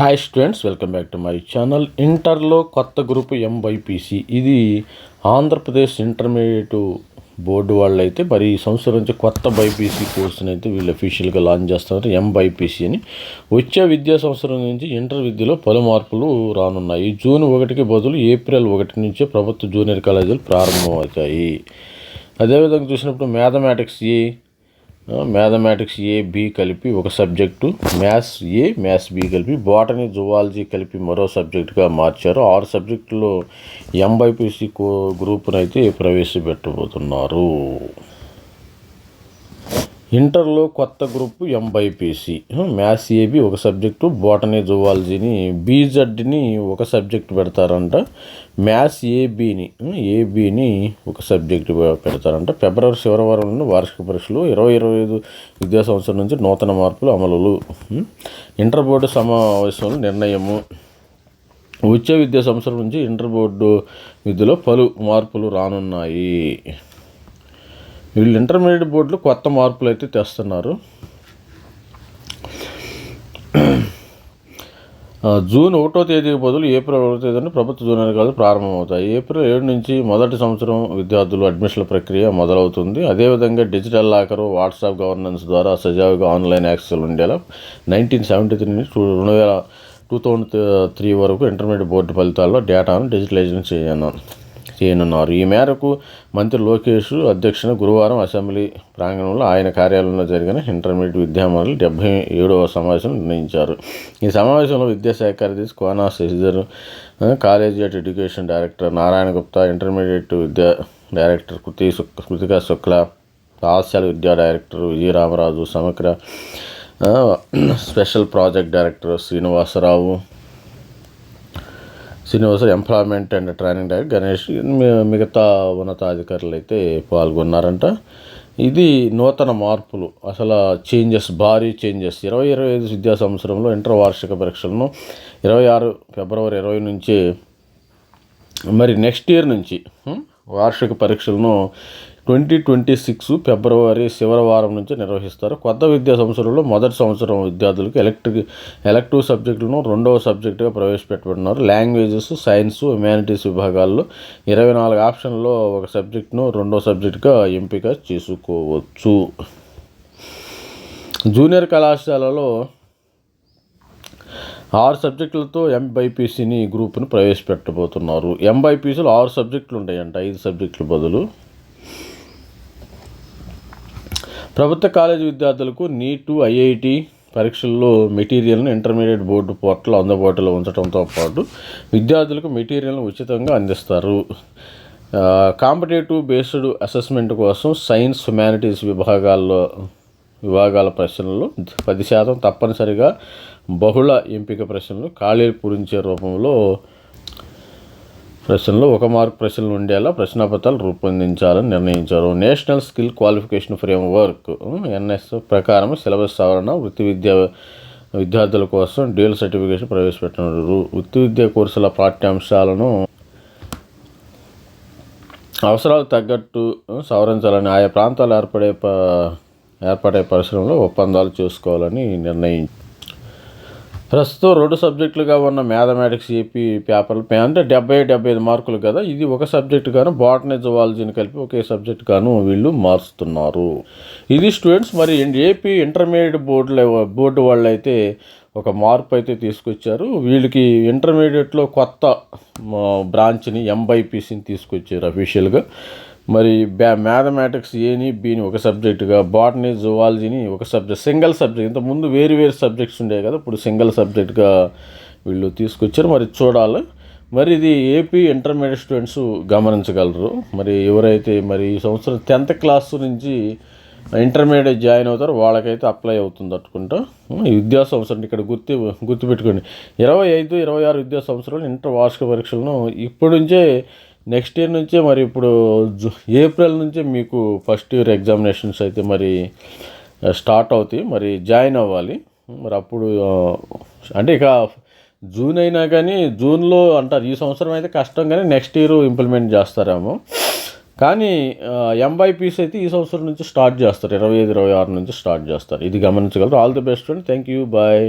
Hi students welcome back to my channel ఇంటర్లో కొత్త group MBiPC ఇది ఆంధ్రప్రదేశ్ ఇంటర్మీడియట్ బోర్డు వాళ్ళు అయితే మరి ఈ సంవత్సరం నుంచి కొత్త బైపీసీ కోర్సుని అయితే వీళ్ళు అఫీషియల్గా లాంచ్ చేస్తున్నారు ఎంబైపీసీ అని. వచ్చే విద్యా సంవత్సరం నుంచి ఇంటర్ విద్యలో పలు మార్పులు రానున్నాయి. జూన్ ఒకటికి బదులు ఏప్రిల్ ఒకటి నుంచే ప్రభుత్వ జూనియర్ కాలేజీలు ప్రారంభమవుతాయి. అదేవిధంగా చూసినప్పుడు mathematics A mathematics A B కలిపి ఒక subject maths A maths B కలిపి బాటనీ జువాలజీ కలిపి మరో సబ్జెక్టుగా మార్చారు. ఆరు సబ్జెక్టులో ఎంబైపీసీ కో గ్రూప్ను అయితే ప్రవేశపెట్టబోతున్నారు. ఇంటర్లో కొత్త group M Bi P C maths A B ఒక సబ్జెక్టు బోటనీ జువాలజీని బీజెడ్ని ఒక సబ్జెక్టు పెడతారంట మ్యాథ్స్ ఏబిని ఏబిని ఒక సబ్జెక్టు పెడతారంట. ఫిబ్రవరి చివరి వారంలో వార్షిక పరీక్షలు ఇరవై ఇరవై ఐదు విద్యా సంవత్సరం నుంచి నూతన మార్పులు అమలులు ఇంటర్ బోర్డు సమావేశంలో నిర్ణయము. వచ్చే విద్యా సంవత్సరం నుంచి ఇంటర్ బోర్డు విద్యలో పలు మార్పులు రానున్నాయి. వీళ్ళు ఇంటర్మీడియట్ బోర్డులు కొత్త మార్పులు అయితే తెస్తున్నారు. జూన్ ఒకటో తేదీకి బదులు ఏప్రిల్ ఒకటో తేదీన ప్రభుత్వ జూనియర్ కాలేజీ ప్రారంభమవుతాయి. ఏప్రిల్ ఏడు నుంచి మొదటి సంవత్సరం విద్యార్థులు అడ్మిషన్ల ప్రక్రియ మొదలవుతుంది. అదేవిధంగా డిజిటల్ లాకరు వాట్సాప్ గవర్నెన్స్ ద్వారా సజావుగా ఆన్లైన్ యాక్సెస్ ఉండేలా నైన్టీన్ సెవెంటీ త్రీ నుంచి రెండు వేల టూ థౌజండ్ త్రీ వరకు ఇంటర్మీడియట్ బోర్డు ఫలితాల్లో డేటాను డిజిటలైజేషన్ చేయను చేయనున్నారు ఈ మేరకు మంత్రి లోకేష్ అధ్యక్షన గురువారం అసెంబ్లీ ప్రాంగణంలో ఆయన కార్యాలయంలో జరిగిన ఇంటర్మీడియట్ విద్యామండలి డెబ్బై ఏడవ సమావేశం నిర్ణయించారు. ఈ సమావేశంలో విద్యాశాఖ కార్యదర్శి Kona Sasidhar collegiate education director Narayana Gupta intermediate విద్యా డైరెక్టర్ కృతి కృతికా శుక్ల పాఠశాల విద్యా డైరెక్టర్ విజయరామరాజు సమగ్ర special project director Srinivasarao Srinivasa employment and training director Ganesh మిగతా ఉన్నతాధికారులు అయితే పాల్గొన్నారంట. ఇది నూతన మార్పులు. అసలు చేంజెస్ భారీ చేంజెస్. ఇరవై ఇరవై ఐదు విద్యా సంవత్సరంలో ఇంటర్ వార్షిక పరీక్షలను ఇరవై ఆరు ఫిబ్రవరి ఇరవై నుంచి మరి నెక్స్ట్ ఇయర్ నుంచి వార్షిక పరీక్షలను ట్వంటీ ట్వంటీ సిక్స్ ఫిబ్రవరి చివరి వారం నుంచి నిర్వహిస్తారు. కొత్త విద్యా సంవత్సరంలో మొదటి సంవత్సరం విద్యార్థులకు ఎలక్ట్రిక్ ఎలక్టివ్ సబ్జెక్టులను రెండవ సబ్జెక్టుగా ప్రవేశపెట్టబడినారు. లాంగ్వేజెస్ సైన్స్ హ్యుమానిటీస్ విభాగాల్లో ఇరవై నాలుగు ఆప్షన్లో ఒక సబ్జెక్టును రెండవ సబ్జెక్టుగా ఎంపిక చేసుకోవచ్చు. జూనియర్ కళాశాలలో ఆరు సబ్జెక్టులతో ఎంబైపీసీని గ్రూప్ను ప్రవేశపెట్టబోతున్నారు. ఎంబైపీసీలో ఆరు సబ్జెక్టులు ఉంటాయంట. ఐదు సబ్జెక్టుల బదులు ప్రభుత్వ కాలేజీ విద్యార్థులకు నీటు ఐఐటి పరీక్షల్లో మెటీరియల్ను ఇంటర్మీడియట్ బోర్డు పోర్టల్ అందుబాటులో ఉంచడంతో పాటు విద్యార్థులకు మెటీరియల్ను ఉచితంగా అందిస్తారు. కాంపిటేటివ్ బేస్డ్ అసెస్మెంట్ కోసం సైన్స్ హ్యుమానిటీస్ విభాగాల్లో విభాగాల ప్రశ్నలు పది శాతం తప్పనిసరిగా బహుళ ఎంపిక ప్రశ్నలు ఖాళీలు పూరించే రూపంలో ప్రశ్నలు ఒక మార్క్ ప్రశ్నలు ఉండేలా ప్రశ్నాపత్రాలు రూపొందించాలని నిర్ణయించారు. National skill qualification frame N S ప్రకారం సిలబస్ సవరణ వృత్తి విద్య విద్యార్థుల కోసం డ్యూయల్ సర్టిఫికేషన్ ప్రవేశపెట్టినారు. వృత్తి విద్య కోర్సుల పాఠ్యాంశాలను అవసరాలు తగ్గట్టు సవరించాలని ఆయా ప్రాంతాలు ఏర్పడే ఏర్పడే పరిశ్రమలో ఒప్పందాలు చేసుకోవాలని నిర్ణయించారు ప్రస్తుతం రెండు సబ్జెక్టులుగా ఉన్న మ్యాథమెటిక్స్ ఏపీ పేపర్లు అంటే డెబ్బై డెబ్బై ఐదు మార్కులు కదా. ఇది ఒక సబ్జెక్టు గాను బాటనీ జువాలజీని కలిపి ఒకే సబ్జెక్టు గాను వీళ్ళు మారుస్తున్నారు ఇది స్టూడెంట్స్ మరి ఏపీ ఇంటర్మీడియట్ బోర్డులో బోర్డు వాళ్ళు అయితే ఒక మార్పు అయితే తీసుకొచ్చారు. వీళ్ళకి ఇంటర్మీడియట్లో కొత్త బ్రాంచ్ని ఎంబైపీసీని తీసుకొచ్చారు అఫీషియల్గా మరి బ్యా మ్యాథమెటిక్స్ ఏని బీని ఒక సబ్జెక్టుగా బాటనీ జువాలజీని ఒక సబ్జెక్ట్ సింగిల్ సబ్జెక్ట్ ఇంతకుముందు వేరు వేరు సబ్జెక్ట్స్ ఉండేవి కదా ఇప్పుడు సింగిల్ సబ్జెక్ట్గా వీళ్ళు తీసుకొచ్చారు. మరి చూడాలి. మరి ఇది ఏపీ ఇంటర్మీడియట్ స్టూడెంట్స్ గమనించగలరు. మరి ఎవరైతే మరి ఈ సంవత్సరం టెన్త్ క్లాస్ నుంచి ఇంటర్మీడియట్ జాయిన్ అవుతారో వాళ్ళకైతే అప్లై అవుతుంది అనుకుంటా. ఈ విద్యా సంవత్సరం ఇక్కడ గుర్తు గుర్తుపెట్టుకోండి. ఇరవై ఐదు ఇరవై ఆరు విద్యా సంవత్సరాలు ఇంటర్ వార్షిక పరీక్షలను ఇప్పటి నుంచే నెక్స్ట్ ఇయర్ నుంచే మరి ఇప్పుడు ఏప్రిల్ నుంచే మీకు ఫస్ట్ ఇయర్ ఎగ్జామినేషన్స్ అయితే మరి స్టార్ట్ అవుతాయి. మరి జాయిన్ అవ్వాలి. మరి అప్పుడు అంటే ఇక జూన్ అయినా కానీ జూన్లో అంటారు. ఈ సంవత్సరం అయితే కష్టం కానీ నెక్స్ట్ ఇయర్ ఇంప్లిమెంట్ చేస్తారేమో. కానీ ఎంబైపీస్ అయితే ఈ సంవత్సరం నుంచి స్టార్ట్ చేస్తారు. ఇరవై ఐదు ఇరవై ఆరు నుంచి స్టార్ట్ చేస్తారు. ఇది గమనించగలరు. All the best and thank you bye